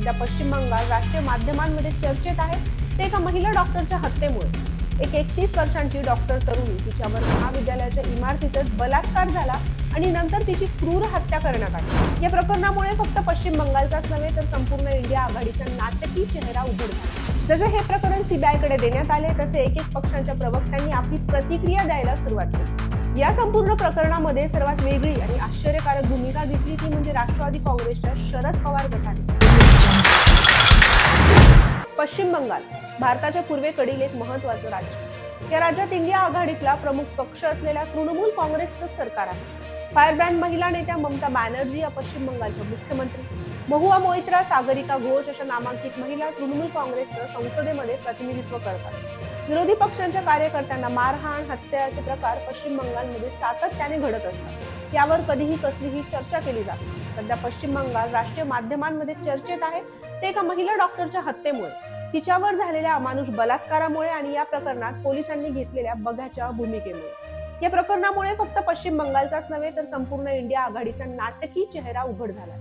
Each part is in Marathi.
सध्या पश्चिम बंगाल राष्ट्रीय माध्यमांमध्ये चर्चेत आहे. ते एका महिला डॉक्टरच्या हत्येमुळे. एक एकतीस वर्षांची डॉक्टर तरुणी तिच्यावर महाविद्यालयाच्या इमारतीतच बलात्कार झाला आणि नंतर तिची क्रूर हत्या करण्यात आली. या प्रकरणामुळे फक्त पश्चिम बंगालचाच नव्हे तर संपूर्ण इंडिया आघाडीचा नाटकी चेहरा उघड झाला जसे हे प्रकरण सीबीआयकडे देण्यात आले तसे एक एक पक्षांच्या प्रवक्त्यांनी आपली प्रतिक्रिया द्यायला सुरुवात केली. या संपूर्ण प्रकरणामध्ये सर्वात वेगळी आणि आश्चर्यकारक भूमिका घेतली ती म्हणजे राष्ट्रवादी काँग्रेसच्या शरद पवार गटाने. पश्चिम बंगाल भारताच्या पूर्वेकडील एक महत्वाचं राज्य. या राज्यात इंडिया आघाडीतला प्रमुख पक्ष असलेल्या तृणमूल काँग्रेसचं सरकार आहे. फायरब्रँड महिला नेत्या ममता बॅनर्जी या पश्चिम बंगालच्या मुख्यमंत्री. महुआ मोहित्रा सागरिका घोष अशा नामांकित महिला तृणमूल काँग्रेसचं संसदेमध्ये प्रतिनिधित्व करतात. विरोधी पक्षांच्या कार्यकर्त्यांना मारहाण हत्या असे प्रकार पश्चिम बंगालमध्ये सातत्याने घडत असतात. यावर कधीही कसलीही चर्चा केली जाते सध्या पश्चिम बंगाल राष्ट्रीय माध्यमांमध्ये चर्चेत आहे. ते एका महिला डॉक्टरच्या हत्येमुळे. तिच्यावर झालेल्या अमानुष बलात्कारामुळे आणि या प्रकरणात पोलिसांनी घेतलेल्या बघ्याच्या भूमिकेमुळे. या प्रकरणामुळे फक्त पश्चिम बंगालचाच नव्हे तर संपूर्ण इंडिया आघाडीचा नाटकी चेहरा उघड झाला.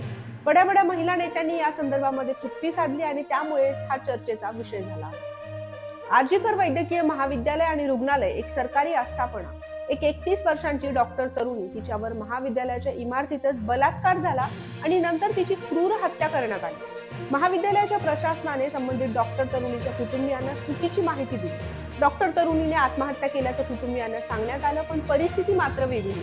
बड्या बड्या महिला नेत्यांनी या संदर्भामध्ये चुप्पी साधली आणि त्यामुळेच हा चर्चेचा विषय झाला. आर्जीकर वैद्यकीय महाविद्यालय आणि रुग्णालय एक सरकारी आस्थापना. एक एकतीस वर्षांची डॉक्टर तरुणी तिच्यावर महाविद्यालयाच्या इमारतीतच बलात्कार झाला आणि नंतर तिची क्रूर हत्या करण्यात आली. महाविद्यालयाच्या प्रशासनाने संबंधित डॉक्टर तरुणीच्या कुटुंबियांना चुकीची माहिती दिली. डॉक्टर तरुणीने आत्महत्या केल्याचं कुटुंबियांना सांगण्यात आलं पण परिस्थिती मात्र वेगळी.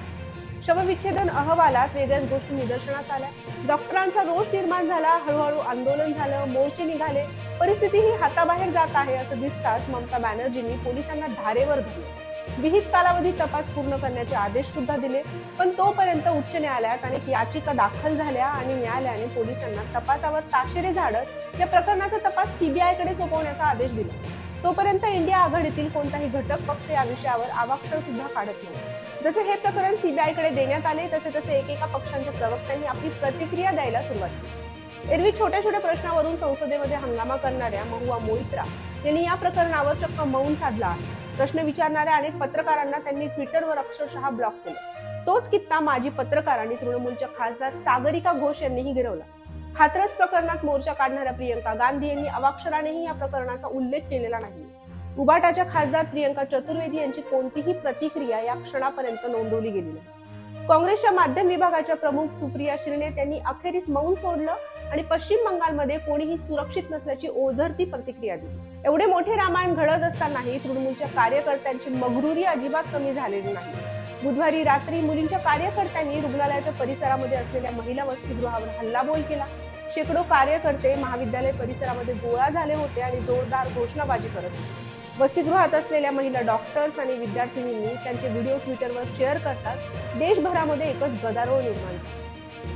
शवविच्छेदन अहवालात वेगळ्याच गोष्टी निदर्शनास आल्या. डॉक्टरांचा रोष निर्माण झाला हळूहळू आंदोलन झालं मोर्चे निघाले. परिस्थिती ही हाताबाहेर जात आहे असं दिसताच ममता बॅनर्जींनी पोलिसांना धारेवर धरलं. विहित कालावधीत तपास पूर्ण करण्याचे आदेश सुद्धा दिले. पण तोपर्यंत उच्च न्यायालयात अनेक याचिका दाखल झाल्या आणि न्यायालयाने पोलिसांना तपासावर ताशेरे झाडत या प्रकरणाचा तपास सीबीआयकडे सोपवण्याचा आदेश दिला. तोपर्यंत इंडिया आघाडीतील कोणताही घटक पक्ष या विषयावर आवाक्षर सुद्धा काढत नाही. जसे हे प्रकरण सीबीआयकडे देण्यात आले तसे तसे एकेका पक्षांच्या प्रवक्त्यांनी आपली प्रतिक्रिया द्यायला सुरुवात केली. एरवी छोट्या छोट्या प्रश्नावरून संसदेमध्ये हंगामा करणाऱ्या महुआ मोहित्रा यांनी या प्रकरणावर चक्क मौन साधला आहे. प्रश्न विचारणाऱ्या अनेक पत्रकारांना त्यांनी ट्विटरवर अक्षरशः ब्लॉक केलं. तोच कित्ता माजी पत्रकार आणि तृणमूलच्या खासदार सागरिका घोष यांनीही गिरवला. हाथरस प्रकरणात मोर्चा काढणाऱ्या प्रियंका गांधी यांनी अवाक्षरानेही या प्रकरणाचा उल्लेख केलेला नाही. उबाटाच्या खासदार प्रियंका चतुर्वेदी यांची कोणतीही प्रतिक्रिया या क्षणापर्यंत नोंदवली गेली नाही. काँग्रेसच्या माध्यम विभागाच्या प्रमुख सुप्रिया श्रीनेत यांनी अखेरीस मौन सोडलं आणि पश्चिम बंगालमध्ये कोणीही सुरक्षित नसल्याची ओझरती प्रतिक्रिया दिली. एवढे मोठे रामायण घडत असतानाही तृणमूलच्या कार्यकर्त्यांची मगरुरी अजिबात कमी झालेली नाही. बुधवारी रात्री मुलींच्या कार्यकर्त्यांनी रुग्णालयाच्या परिसरामध्ये असलेल्या महिला वसतिगृहावर हल्लाबोल केला. शेकडो कार्यकर्ते महाविद्यालय परिसरामध्ये गोळा झाले होते आणि जोरदार घोषणाबाजी करत होते. वसतिगृहात असलेल्या महिला डॉक्टर्स आणि विद्यार्थिनींनी त्यांचे व्हिडिओ ट्विटरवर शेअर करताच देशभरामध्ये एकच गदारोळ निर्माण झाला.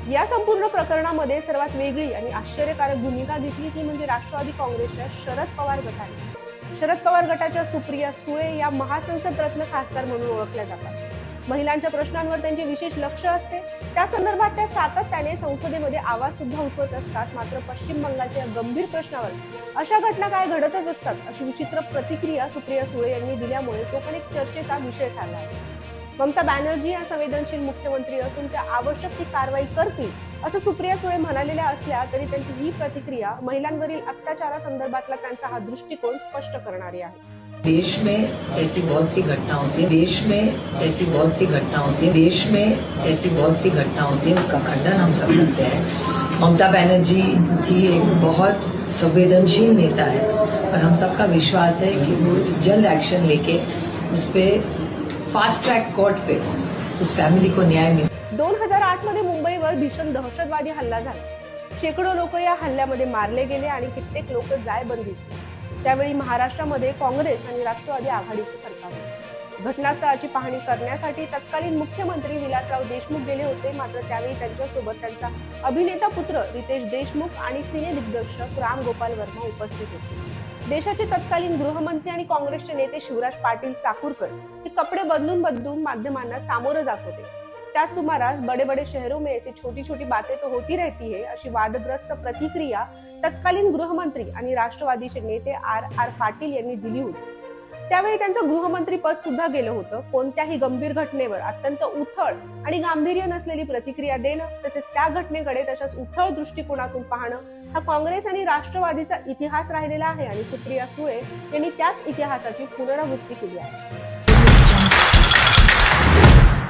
या संपूर्ण प्रकरणामध्ये सर्वात वेगळी आणि आश्चर्यकारक भूमिका घेतली ती म्हणजे राष्ट्रवादी काँग्रेसच्या शरद पवार गटाने. शरद पवार गटाच्या सुप्रिया सुळे या महासंसद रत्न खासदार म्हणून ओळखल्या जातात. महिलांच्या प्रश्नांवर त्यांचे विशेष लक्ष असते. त्या संदर्भात त्या सातत्याने संसदेमध्ये आवाज सुद्धा उठवत असतात. मात्र पश्चिम बंगालच्या गंभीर प्रश्नावर अशा घटना काय घडतच असतात अशी विचित्र प्रतिक्रिया सुप्रिया सुळे यांनी दिल्यामुळे तो पण एक चर्चेचा विषय ठरला आहे. ममता बॅनर्जी या संवेदनशील मुख्यमंत्री असून त्या आवश्यक ती कारवाई करतील असं सुप्रिया सुळे म्हणालेल्या असल्या तरी त्यांची ही प्रतिक्रिया महिलांवरील अत्याचारासंदर्भातला त्यांचा हा दृष्टिकोन स्पष्ट करणारी आहे. देश में ऐसी बहुत सी घटना होती है देश में ऐसी बहुत सी घटना होती है देश में ऐसी बहुत सी घटना होती है उसका खंडन हम सब करते हैं। ममता बनर्जी जी एक बहुत संवेदनशील नेता है और हम सबका विश्वास है कि वो जल्द एक्शन लेके उस पर फास्ट ट्रॅक कोर्ट पे. उस फॅमिली को न्याय मिले दोन हजार आठमध्ये मुंबईवर भीषण दहशतवादी हल्ला झाला. शेकडो लोक या हल्ल्यामध्ये मारले गेले आणि कित्येक लोक जायबंदी त्यावेळी महाराष्ट्रामध्ये काँग्रेस आणि राष्ट्रवादी आघाडीचे सरकार घटनास्थळाची पाहणी करण्यासाठी तत्कालीन मुख्यमंत्री विलासराव देशमुख गेले होते. मात्र त्यावेळी त्यांच्यासोबत त्यांचा अभिनेता पुत्र रितेश देशमुख आणि सिने दिग्दर्शक राम गोपाल वर्मा उपस्थित होते. देशाचे तत्कालीन गृहमंत्री आणि काँग्रेसचे नेते शिवराज पाटील चाकूरकर हे कपडे बदलून बदलून माध्यमांना सामोरं जात होते. त्याच सुमारास बडे बडे शहरों में ऐसी छोटी छोटी बातें तो होती रहती है अशी वादग्रस्त प्रतिक्रिया तत्कालीन गृहमंत्री आणि राष्ट्रवादीचे नेते आर आर पाटील यांनी दिली होती. त्यावेळी त्यांचं गृहमंत्री पद सुद्धा गेलं होतं. कोणत्याही गंभीर घटनेवर अत्यंत उथळ आणि गांभीर्य नसलेली प्रतिक्रिया देणं तसेच त्या घटनेकडे तशाच उथळ दृष्टिकोनातून पाहणं हा काँग्रेस आणि राष्ट्रवादीचा इतिहास राहिलेला आहे. आणि सुप्रिया सुळे यांनी त्याच इतिहासाची पुनरावृत्ती केली आहे.